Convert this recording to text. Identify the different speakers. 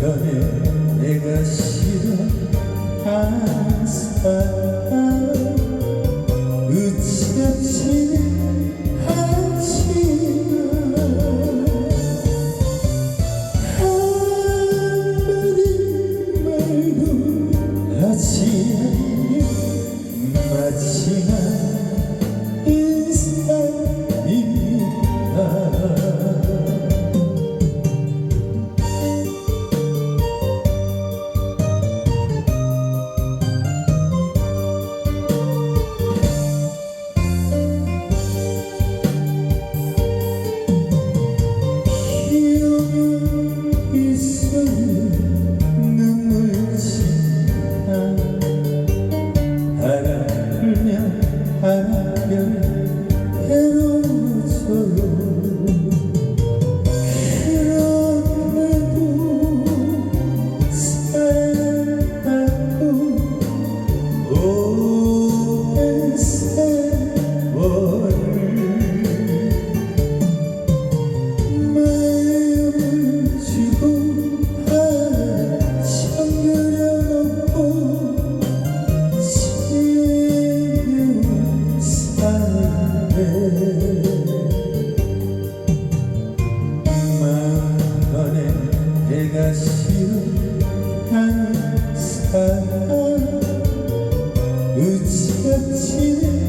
Speaker 1: 변해 내가 싫어 항상 내가 싫어하는 사람. 우찌같이